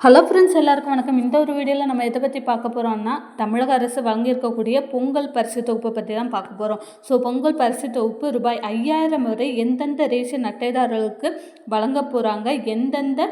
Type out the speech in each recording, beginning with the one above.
Hello friends எல்லாருக்கும் வணக்கம். இந்த ஒரு வீடியோவில் நம்ம எதை பற்றி பார்க்க போகிறோம்னா தமிழக அரசு வழங்கியிருக்கக்கூடிய பொங்கல் பரிசு தொகுப்பை பற்றி தான் பார்க்க போகிறோம் ஸோ பொங்கல் பரிசு தொகுப்பு ரூபாய் ஐயாயிரம் வரை எந்தெந்த ரேஷன் அட்டைதாரர்களுக்கு வழங்க போகிறாங்க எந்தெந்த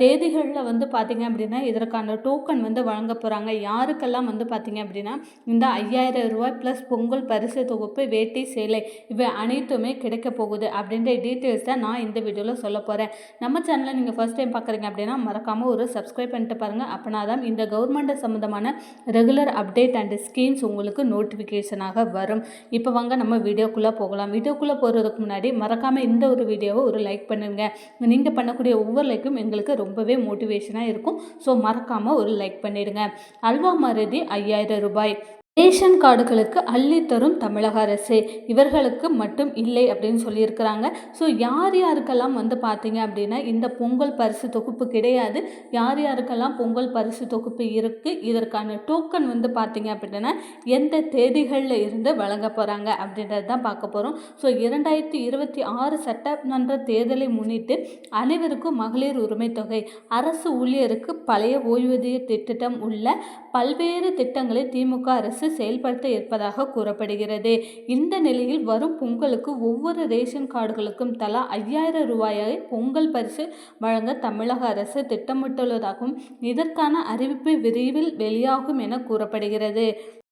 தேதிகளில் வந்து பார்த்திங்க அப்படின்னா இதற்கான டோக்கன் வந்து வழங்க போகிறாங்க யாருக்கெல்லாம் வந்து பார்த்திங்க அப்படின்னா இந்த ஐயாயிரம் ரூபாய் ப்ளஸ் பொங்கல் பரிசு தொகுப்பு வேட்டி சேலை இவை அனைத்துமே கிடைக்க போகுது அப்படின்ற டீட்டெயில்ஸ் தான் நான் இந்த வீடியோவில் சொல்ல போகிறேன் நம்ம சேனலை நீங்கள் ஃபஸ்ட் டைம் பார்க்குறீங்க அப்படின்னா மறக்காமல் ஒரு சப்ஸ்கிரைப் பண்ணிட்டு பாருங்கள் அப்படின்னா தான் இந்த கவர்மெண்ட்டை சம்மந்தமான ரெகுலர் அப்டேட் அண்ட் ஸ்கீம்ஸ் உங்களுக்கு நோட்டிஃபிகேஷனாக வரும். இப்போ வாங்க நம்ம வீடியோக்குள்ளே போகலாம். வீடியோக்குள்ளே போகிறதுக்கு முன்னாடி மறக்காமல் இந்த ஒரு வீடியோவை ஒரு லைக் பண்ணுங்கள் நீங்கள் பண்ணக்கூடிய ஒவ்வொரு லைக்கும் எங்களுக்கு ரொம்பவே மோட்டிவேஷனாக இருக்கும். ஸோ மறக்காமல் ஒரு லைக் பண்ணிடுங்க. அல்வா மருதி ஐயாயிரம் ரூபாய். ரேஷன் கார்டுகளுக்கு அள்ளித்தரும் தமிழக அரசு இவர்களுக்கு மட்டும் இல்லை அப்படின்னு சொல்லியிருக்கிறாங்க. ஸோ யார் யாருக்கெல்லாம் வந்து பார்த்தீங்க அப்படின்னா இந்த பொங்கல் பரிசு தொகுப்பு கிடையாது. யார் யாருக்கெல்லாம் பொங்கல் பரிசு தொகுப்பு இருக்குது இதற்கான டோக்கன் வந்து பார்த்தீங்க அப்படின்னா எந்த தேதிகளில் இருந்து வழங்க போகிறாங்க அப்படின்றது தான் பார்க்க போகிறோம் ஸோ இரண்டாயிரத்தி இருபத்தி ஆறு சட்டமன்ற தேர்தலை முன்னிட்டு அனைவருக்கும் மகளிர் உரிமை தொகை அரசு ஊழியருக்கு பழைய ஓய்வூதிய திட்டம் உள்ள பல்வேறு திட்டங்களை திமுக அரசு அரசு செயல்படுத்த இருப்பதாக கூறப்படுகிறது. இந்த நிலையில் வரும் பொங்கலுக்கு ஒவ்வொரு ரேஷன் கார்டுகளுக்கும் தலா ஐயாயிரம் ரூபாயை பொங்கல் பரிசு வழங்க தமிழக அரசு திட்டமிட்டுள்ளதாகவும் இதற்கான அறிவிப்பு விரைவில் வெளியாகும் என கூறப்படுகிறது.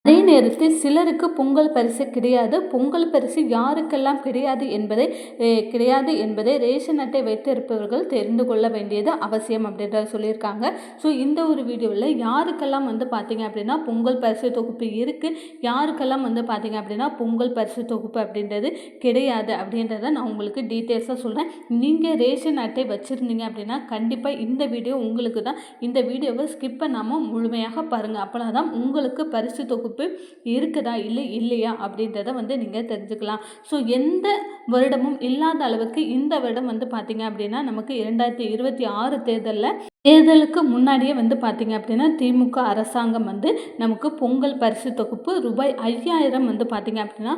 அதே நேரத்தில் சிலருக்கு பொங்கல் பரிசு கிடையாது. பொங்கல் பரிசு யாருக்கெல்லாம் கிடையாது என்பதை கிடையாது என்பதை ரேஷன் அட்டை வைத்திருப்பவர்கள் தெரிந்து கொள்ள வேண்டியது அவசியம் அப்படின்றத சொல்லியிருக்காங்க. ஸோ இந்த ஒரு வீடியோவில் யாருக்கெல்லாம் வந்து பார்த்தீங்க அப்படின்னா பொங்கல் பரிசு தொகுப்பு இருக்குது யாருக்கெல்லாம் வந்து பார்த்தீங்க அப்படின்னா பொங்கல் பரிசு தொகுப்பு அப்படின்றது கிடையாது அப்படின்றத நான் உங்களுக்கு டீட்டெயில்ஸாக சொல்கிறேன் நீங்கள் ரேஷன் அட்டை வச்சுருந்தீங்க அப்படின்னா கண்டிப்பாக இந்த வீடியோ உங்களுக்கு தான். இந்த வீடியோவை ஸ்கிப் பண்ணாமல் முழுமையாக பாருங்கள் அப்போனா தான் உங்களுக்கு பரிசு தொகுப்பு தொகுப்பு இருக்குதா இல்லை இல்லையா அப்படின்றத வந்து நீங்கள் தெரிஞ்சுக்கலாம். ஸோ எந்த வருடமும் இல்லாத அளவுக்கு இந்த வருடம் வந்து பார்த்திங்க அப்படின்னா நமக்கு இரண்டாயிரத்தி இருபத்தி ஆறு தேர்தலில் தேர்தலுக்கு முன்னாடியே வந்து பார்த்திங்க அப்படின்னா திமுக அரசாங்கம் வந்து நமக்கு பொங்கல் பரிசு தொகுப்பு ரூபாய் ஐயாயிரம் வந்து பார்த்திங்க அப்படின்னா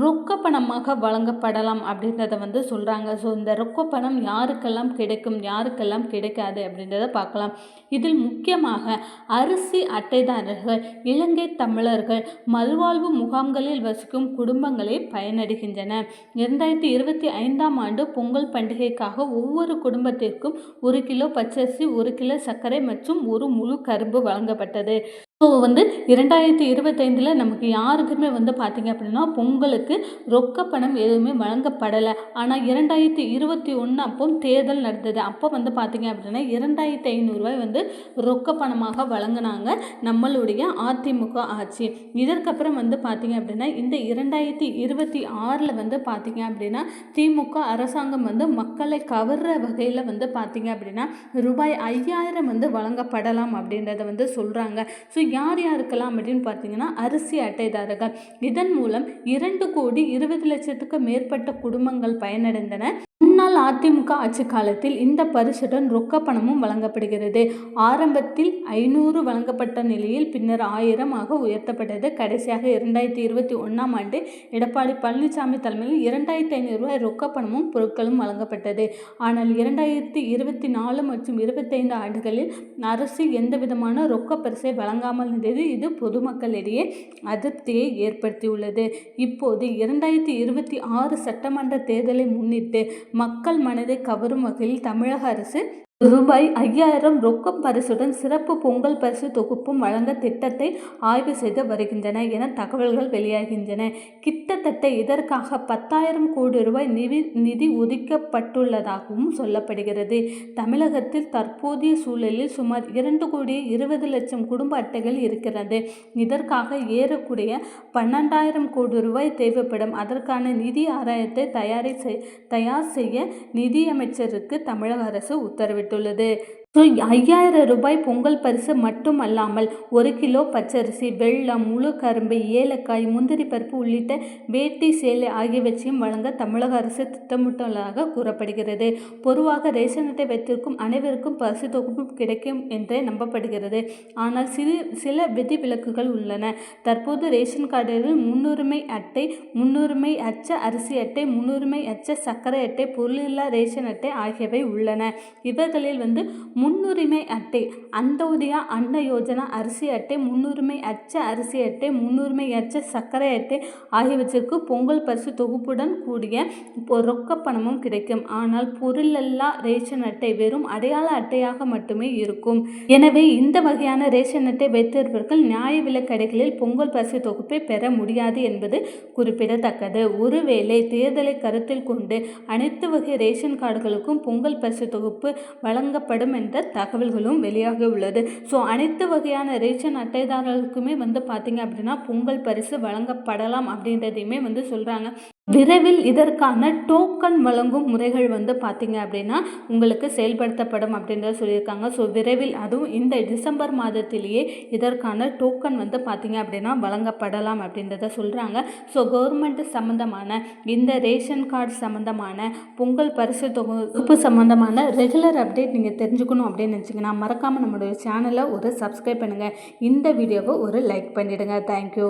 ரொக்க பணமாக வழங்கப்படலாம் அப்படின்றத வந்து சொல்கிறாங்க ஸோ இந்த ரொக்க பணம் யாருக்கெல்லாம் கிடைக்கும் யாருக்கெல்லாம் கிடைக்காது அப்படின்றத பார்க்கலாம். இதில் முக்கியமாக அரிசி அட்டைதாரர்கள் இலங்கை தமிழர்கள் மல்வாழ்வு முகாம்களில் வசிக்கும் குடும்பங்களே பயனடைகின்றன. இரண்டாயிரத்தி இருபத்தி ஐந்தாம் ஆண்டு பொங்கல் பண்டிகைக்காக ஒவ்வொரு குடும்பத்திற்கும் ஒரு கிலோ பச்சரிசி ஒரு ஒரு கிலோ சர்க்கரை மற்றும் ஒரு முழு கரும்பு வழங்கப்பட்டது. ஸோ வந்து இரண்டாயிரத்தி இருபத்தைந்தில் நமக்கு யாருக்குமே வந்து பார்த்திங்க அப்படின்னா பொங்கலுக்கு ரொக்க பணம் எதுவுமே வழங்கப்படலை. ஆனால் இரண்டாயிரத்தி இருபத்தி ஒன்று அப்போ தேர்தல் நடந்தது. அப்போ வந்து பார்த்திங்க அப்படின்னா இரண்டாயிரத்தி ஐநூறுரூவாய் வந்து ரொக்க பணமாக வழங்கினாங்க நம்மளுடைய அதிமுக ஆட்சி. இதற்கப்புறம் வந்து பார்த்திங்க அப்படின்னா இந்த இரண்டாயிரத்தி இருபத்தி ஆறில் வந்து பார்த்திங்க அப்படின்னா திமுக அரசாங்கம் வந்து மக்களை கவர்ற வகையில் வந்து பார்த்திங்க அப்படின்னா ரூபாய் ஐயாயிரம் வந்து வழங்கப்படலாம் அப்படின்றத வந்து சொல்கிறாங்க ஸோ யார் யாருக்கெல்லாம் அப்படின்னு பார்த்தீங்கன்னா அரிசி அட்டைதாரர்கள் இதன் மூலம் இரண்டு கோடி இருபது லட்சத்துக்கு மேற்பட்ட குடும்பங்கள் பயனடைந்தன. முன்னாள் அதிமுக ஆட்சி காலத்தில் இந்த பரிசுடன் ரொக்க பணமும் வழங்கப்படுகிறது. ஆரம்பத்தில் ஐநூறு வழங்கப்பட்ட நிலையில் பின்னர் ஆயிரம் ஆக உயர்த்தப்பட்டது. கடைசியாக இரண்டாயிரத்தி இருபத்தி ஒன்றாம் ஆண்டு எடப்பாடி பழனிசாமி தலைமையில் இரண்டாயிரத்தி ஐநூறு ரூபாய் ரொக்க பணமும் பொருட்களும் வழங்கப்பட்டது. ஆனால் இரண்டாயிரத்தி இருபத்தி நாலு மற்றும் இருபத்தைந்து ஆண்டுகளில் அரசு எந்த விதமான ரொக்க பரிசை வழங்காமல் இருந்தது. இது பொதுமக்களிடையே அதிருப்தியை ஏற்படுத்தியுள்ளது. இப்போது இரண்டாயிரத்தி இருபத்தி ஆறு சட்டமன்ற தேர்தலை முன்னிட்டு மக்கள் மனதை கவரும் வகையில் தமிழக அரசு ரூபாய் ஐயாயிரம் ரொக்கம் பரிசுடன் சிறப்பு பொங்கல் பரிசு தொகுப்பும் வழங்க திட்டத்தை ஆய்வு செய்து வருகின்றன என தகவல்கள் வெளியாகின்றன. கிட்டத்தட்ட இதற்காக பத்தாயிரம் கோடி ரூபாய் நிதி நிதி ஒதுக்கப்பட்டுள்ளதாகவும் சொல்லப்படுகிறது. தமிழகத்தில் தற்போதைய சூழலில் சுமார் இரண்டு கோடி இருபது லட்சம் குடும்ப அட்டைகள் இருக்கிறது. இதற்காக ஏறக்கூடிய பன்னெண்டாயிரம் கோடி ரூபாய் தேவைப்படும். அதற்கான நிதி ஆராயத்தை தயாரி தயார் செய்ய நிதியமைச்சருக்கு தமிழக அரசு உத்தரவிட்டு வெளியிட்டுள்ளது ஐயாயிரம் ரூபாய் பொங்கல் பரிசு மட்டும் அல்லாமல் ஒரு கிலோ பச்சரிசி வெள்ளம் முழு கரும்பு ஏலக்காய் முந்திரி பருப்பு உள்ளிட்ட வேட்டி சேலை ஆகியவற்றையும் வழங்க தமிழக அரசு திட்டமிட்டுள்ளதாக கூறப்படுகிறது. பொதுவாக ரேஷன் அட்டை வைத்திருக்கும் அனைவருக்கும் பரிசு தொகுப்பு கிடைக்கும் என்றே நம்பப்படுகிறது. ஆனால் சிறு சில விதிவிலக்குகள் உள்ளன. தற்போது ரேஷன் கார்டுகளில் முன்னுரிமை அட்டை முன்னுரிமை அச்ச அரிசி அட்டை முன்னுரிமை அச்ச சர்க்கரை அட்டை பொருளில்லா ரேஷன் அட்டை ஆகியவை உள்ளன. இவர்களில் வந்து முன்னுரிமை அட்டை. அந்தோதயா அன்ன யோஜனா அரிசி அட்டை முன்னுரிமை அச்ச அரிசி அட்டை முன்னுரிமை அச்ச சர்க்கரை அட்டை ஆகியவற்றிற்கு பொங்கல் பரிசு தொகுப்புடன் கூடிய ரொக்க பணமும் கிடைக்கும். ஆனால் பொருளல்லா ரேஷன் அட்டை வெறும் அடையாள அட்டையாக மட்டுமே இருக்கும். எனவே இந்த வகையான ரேஷன் அட்டை வைத்திருப்பவர்கள் நியாய விலை கடைகளில் பொங்கல் பரிசு தொகுப்பை பெற முடியாது என்பது குறிப்பிடத்தக்கது. ஒருவேளை தேர்தலை கருத்தில் கொண்டு அனைத்து வகை ரேஷன் கார்டுகளுக்கும் பொங்கல் பரிசு தொகுப்பு வழங்கப்படும் என்ற தகவல்களும் வெளியாக உள்ளது. ஸோ அனைத்து வகையான ரேஷன் அட்டைதாரர்களுக்குமே வந்து பார்த்தீங்க அப்படின்னா பொங்கல் பரிசு வழங்கப்படலாம் அப்படின்றதையுமே வந்து சொல்கிறாங்க விரைவில் இதற்கான டோக்கன் வழங்கும் முறைகள் வந்து பார்த்தீங்க அப்படின்னா உங்களுக்கு செயல்படுத்தப்படும் அப்படின்றத சொல்லியிருக்காங்க. ஸோ விரைவில் அதுவும் இந்த டிசம்பர் மாதத்திலேயே இதற்கான டோக்கன் வந்து பார்த்தீங்க அப்படின்னா வழங்கப்படலாம் அப்படின்றத சொல்கிறாங்க ஸோ கவர்மெண்ட் சம்மந்தமான இந்த ரேஷன் கார்டு சம்மந்தமான பொங்கல் பரிசு தொகுப்பு சம்மந்தமான ரெகுலர் அப்டேட் நீங்கள் தெரிஞ்சுக்கணும் அப்படின்னு நினச்சிங்கன்னா மறக்காமல் நம்மளுடைய சேனலை ஒரு சப்ஸ்கிரைப் பண்ணுங்கள் இந்த வீடியோவை ஒரு லைக் பண்ணிவிடுங்க தேங்க்யூ